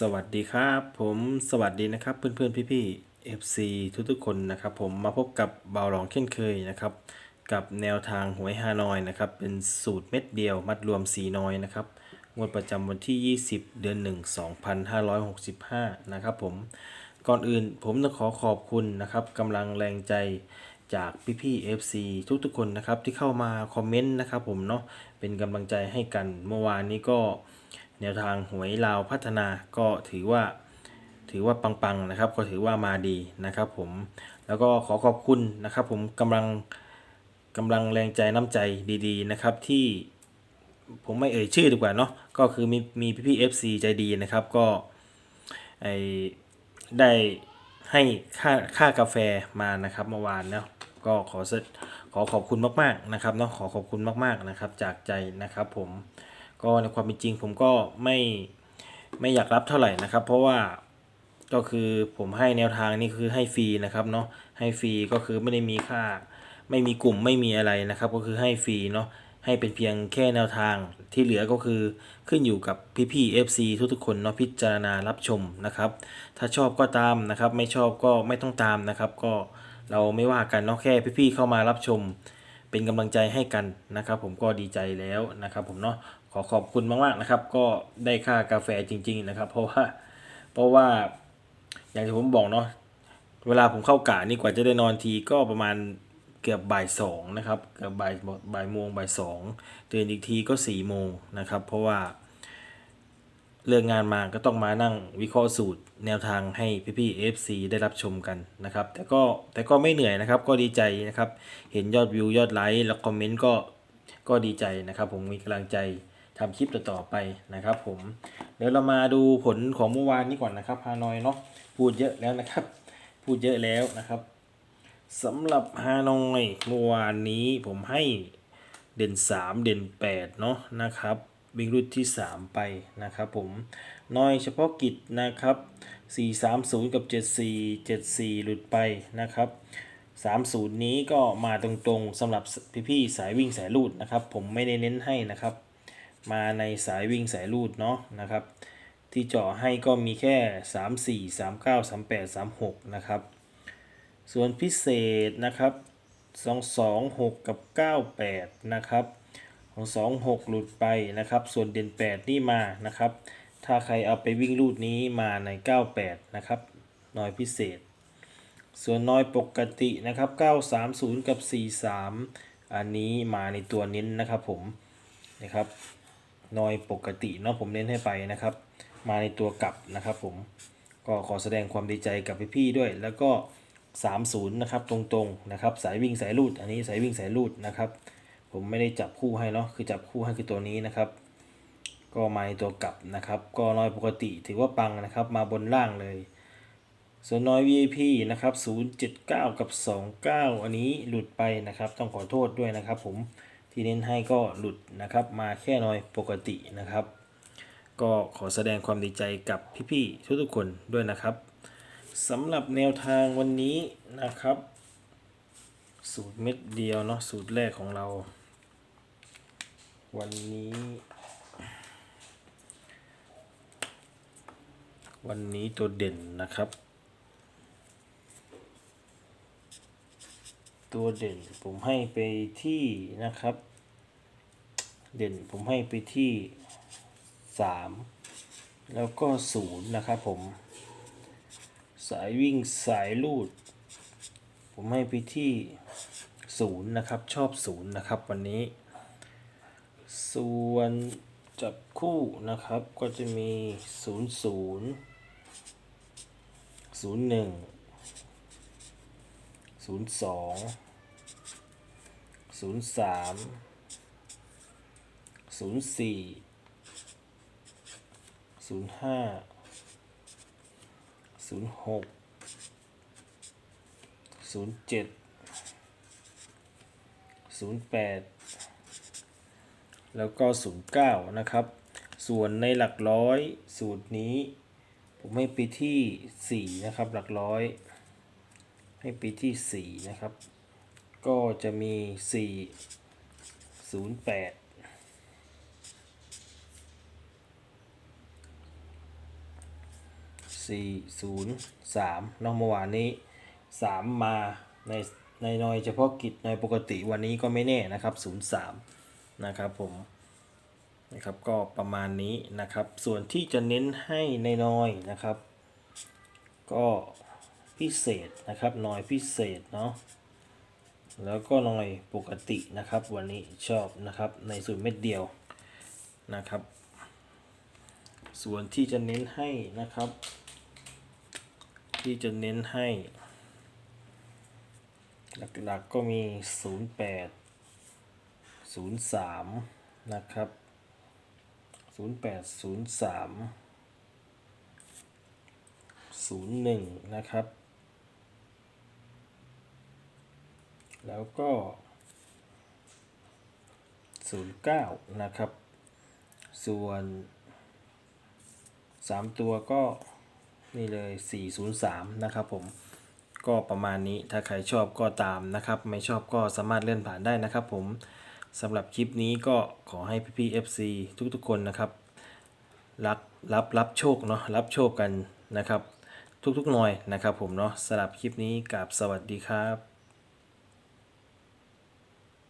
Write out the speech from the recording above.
สวัสดีครับผมสวัสดีนะครับเพื่อนๆพี่ๆ FC ทุกๆคนนะครับผมมาพบกับเบาหลองเช่นเคยนะครับ กับแนวทางหวยฮานอยนะครับเป็นสูตรเม็ดเดียวมัดรวมสีน้อยนะครับงวดประจำวันที่ 20 เดือน 1 2565 นะครับผมก่อนอื่นผมต้องขอขอบคุณนะครับกำลังแรงใจจากพี่ๆ FC ทุกๆคนนะครับที่เข้ามาคอมเมนต์นะครับผมเนาะเป็นกำลังใจให้กันเมื่อวานนี้ก็ แนวทางหวยลาวพัฒนาก็ถือว่าถือว่าปังๆนะครับ ก็ถือว่ามาดีนะครับผมแล้วก็ขอขอบคุณนะครับผมกำลังกำลังแรงใจน้ำใจดีๆนะครับที่ผมไม่เอ่ยชื่อดีกว่าเนาะก็คือมีมีพี่ๆ FC ใจดีนะครับก็ไอได้ให้ค่าค่ากาแฟมานะครับเมื่อวานเนาะก็ขอเสขอขอบคุณมากๆนะครับเนาะขอขอบคุณมากๆนะครับจากใจนะครับผม ก็ในความเป็นจริงผมก็ไม่ไม่อยากรับเท่าไหร่นะครับ เพราะว่าก็คือผมให้แนวทางนี่คือให้ฟรีนะครับเนาะให้ฟรีก็คือไม่ได้มีค่า ไม่มีกลุ่มไม่มีอะไรนะครับ ก็คือให้ฟรีเนาะให้เป็นเพียงแค่แนวทางที่เหลือก็คือขึ้นอยู่กับพี่ๆ FC ทุกๆคนเนาะพิจารณารับชมนะครับ ถ้าชอบก็ตามนะครับ ไม่ชอบก็ไม่ต้องตามนะครับ ก็เราไม่ว่ากันเนาะแค่พี่ๆเข้ามารับชม เป็นกำลังใจให้กันนะครับ ผมก็ดีใจแล้วนะครับ ผมเนาะขอขอบคุณมากๆนะครับ ก็ได้ค่ากาแฟจริง ๆนะครับ เพราะว่าเพราะว่าอย่างที่ผมบอกเนาะเวลาผมเข้ากะนี่กว่าจะได้นอนทีก็ประมาณเกือบบ่ายสองนะครับเกือบบ่ายบ่ายโมงบ่ายสองตื่นอีกทีก็สี่โมงนะครับ เพราะว่า เลิกงานมาก็ต้องมานั่งวิเคราะห์สูตรแนวทางให้พี่ๆ FC ได้รับชมกันนะครับ แต่ก็แต่ก็ไม่เหนื่อยนะครับ ก็ดีใจนะครับ เห็นยอดวิวยอดไลค์แล้วคอมเมนต์ก็ก็ดีใจนะครับ ผมมีกำลังใจทำคลิปต่อๆไปนะครับ ผมเดี๋ยวเรามาดูผลของเมื่อวานนี้ก่อนนะครับฮานอยเนาะพูดเยอะแล้วนะครับ พูดเยอะแล้วนะครับสำหรับฮานอยเมื่อวานนี้ผมให้เด่น 3 เด่น8เนาะนะครับ วิ่งรุ่นที่ 3 ไปนะครับผมน้อยเฉพาะกิจนะครับ 430 กับ 74 74 หลุดไปนะครับ 30 นี้ก็มาตรงๆสำหรับพี่ๆสายวิ่งสายลูดนะครับ ผมไม่ได้เน้นให้นะครับ มาในสายวิ่งสายลูดเนาะนะครับ ที่เจาะให้ก็มีแค่ 3 4 3 9 3 8 3 6 นะครับ ส่วนพิเศษนะครับ 2 2 6 กับ 98 นะครับ ของ2 6หลุดไปนะครับ ส่วนเด่น8นี่มานะครับ ถ้าใครเอาไปวิ่งรูดนี้มาใน98นะครับน้อยพิเศษ ส่วนน้อยปกตินะครับ930กับ43อันนี้มาในตัวเน้นนะครับผมนะครับน้อยปกติเนาะผมเน้นให้ไปนะครับ มาในตัวกลับนะครับผมก็ขอแสดงความดีใจกับพี่ๆด้วย แล้วก็ 30 นะครับ ตรงๆนะครับ สายวิ่งสายลูด อันนี้สายวิ่งสายลูดนะครับ ผมไม่ได้จับคู่ให้เนาะคือจับคู่ให้คือตัวนี้นะครับ ก็มาในตัวกลับนะครับ ก็น้อยปกติถือว่าปังนะครับ มาบนล่างเลย ส่วนน้อย VIP นะครับ 079 กับ 29 อันนี้หลุดไปนะครับ ต้องขอโทษด้วยนะครับ ผมที่เน้นให้ก็หลุดนะครับ มาแค่น้อยปกตินะครับ ก็ขอแสดงความดีใจกับพี่ๆทุกๆคนด้วยนะครับสำหรับแนวทางวันนี้นะครับ สูตรเม็ดเดียวเนาะสูตรแรกของเรา วันนี้ วันนี้ตัวเด่นนะครับ ตัวเด่นผมให้ไปที่นะครับ เด่นผมให้ไปที่สามแล้วก็ศูนย์นะครับผม สายวิ่งสายลูด ผมให้ไปที่ศูนย์นะครับ ชอบศูนย์นะครับวันนี้ ส่วนจับคู่นะครับก็จะมี 0 0 0 1 0 2 0 3 0 4 0 5 0 6 0 7 0 8 แล้วก็ศูนย์เก้านะครับ ส่วนในหลักร้อยสูตรนี้ ผมให้ไปที่สี่นะครับ หลักร้อย ให้ไปที่สี่นะครับ ก็จะมีสี่ศูนย์แปดสี่ศูนย์สามเนาะเมื่อวานนี้สามมาในในน่อยเฉพาะกิจในปกติวันนี้ก็ไม่แน่นะครับศู นะครับผมนะครับก็ประมาณนี้นะครับ ส่วนที่จะเน้นให้ในน้อยนะครับ ก็พิเศษนะครับน่อยพิเศษเนาะแล้วก็น่อยปกตินะครับ วันนี้ชอบนะครับในสูตรเม็ดเดียวนะครับ ส่วนที่จะเน้นให้นะครับ ที่จะเน้นให้ หลักๆก็มี 08 03นะครับ08 03 01นะครับ แล้วก็09นะครับ ส่วน3ตัวก็นี่เลย 403 นะครับผม ก็ประมาณนี้ ถ้าใครชอบก็ตามนะครับ ไม่ชอบก็สามารถเลื่อนผ่านได้นะครับผม สำหรับคลิปนี้ก็ขอให้พี่ๆ FC ทุกๆคนนะครับ รับรับรับโชคเนาะรับโชคกันนะครับ ทุกๆหน่อยนะครับผมเนาะสำหรับคลิปนี้กับสวัสดีครับ